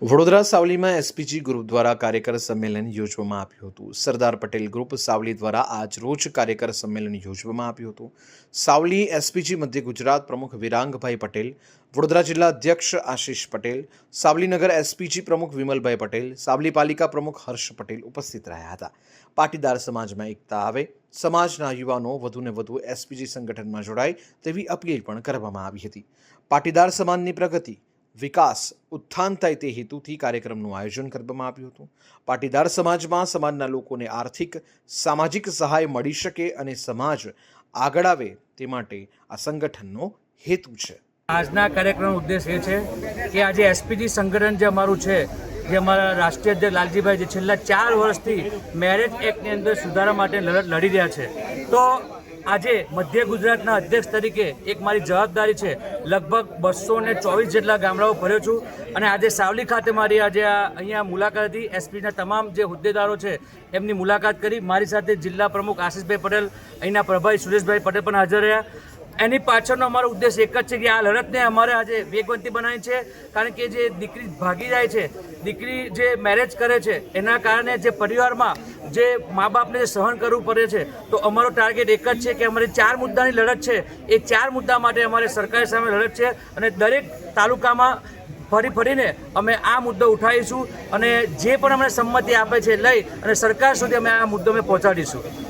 Vadodara સાવલીમાં SPG group દ્વારા કાર્યકર સંમેલન યોજવામાં આવ્યું હતું. સરદાર પટેલ ગ્રુપ સાવલી દ્વારા આજ રોજ કાર્યકર સંમેલન યોજવામાં આવ્યું હતું. સાવલી એસપીજી મધ્ય ગુજરાત પ્રમુખ વિરાંગભાઈ પટેલ, વડોદરા જિલ્લા અધ્યક્ષ આશીષ પટેલ સાવલીનગર એસપીજી પ્રમુખ વિમલભાઈ પટેલ, સાવલી પાલિકા પ્રમુખ હર્ષ પટેલ ઉપસ્થિત રહ્યા હતા. પાટીદાર સમાજમાં એકતા આવે, સમાજના યુવાનો વધુને વધુ એસપીજી સંગઠનમાં જોડાય તેવી અપીલ પણ કરવામાં આવી હતી. પાટીદાર સમાજની પ્રગતિ વિકાસ ઉત્થાન થાય તે હેતુથી કાર્યક્રમનું આયોજન કરવામાં આવ્યું હતું. પાટીદાર સમાજમાં સમાજના લોકોને આર્થિક, સામાજિક સહાય મળી શકે અને સમાજ આગળ આવે તે માટે આ સંગઠનનો હેતુ છે. આજના કાર્યક્રમનો ઉદ્દેશ એ છે કે આજે એસપીજી સંગઠન જે અમારું છે, જે અમારા રાષ્ટ્રીય અધ્યક્ષ લાલજીભાઈ જે છેલ્લા ચાર વર્ષથી મેરેજ એક્ટની અંદર સુધારા માટે લડત લડી રહ્યા છે. તો આજે મધ્ય ગુજરાતના અધ્યક્ષ તરીકે એક મારી જવાબદારી છે. લગભગ બસો ને ચોવીસ જેટલા ગામડાઓ ફર્યો છું અને આજે સાવલી ખાતે મારી આજે આ અહીંયા મુલાકાત હતી. એસપીના તમામ જે હોદ્દેદારો છે એમની મુલાકાત કરી. મારી સાથે જિલ્લા પ્રમુખ આશીષભાઈ પટેલ, અહીંના પ્રભારી સુરેશભાઈ પટેલ પણ હાજર રહ્યા. એની પાછળનો અમારો ઉદ્દેશ એક જ છે કે આ લડતને અમારે આજે વેગવંતી બનાવી છે. કારણ કે જે દીકરી ભાગી જાય છે, દીકરી જે મેરેજ કરે છે, એના કારણે જે પરિવારમાં જે મા બાપને સહન કરવું પડે છે, તો અમારો ટાર્ગેટ એક જ છે કે અમારી ચાર મુદ્દાની લડત છે. એ ચાર મુદ્દા માટે અમારે સરકાર સામે લડત છે અને દરેક તાલુકામાં ફરી ફરીને અમે આ મુદ્દો ઉઠાવીશું અને જે પણ અમને સંમતિ આપે છે લઈ અને સરકાર સુધી અમે આ મુદ્દો અમે પહોંચાડીશું.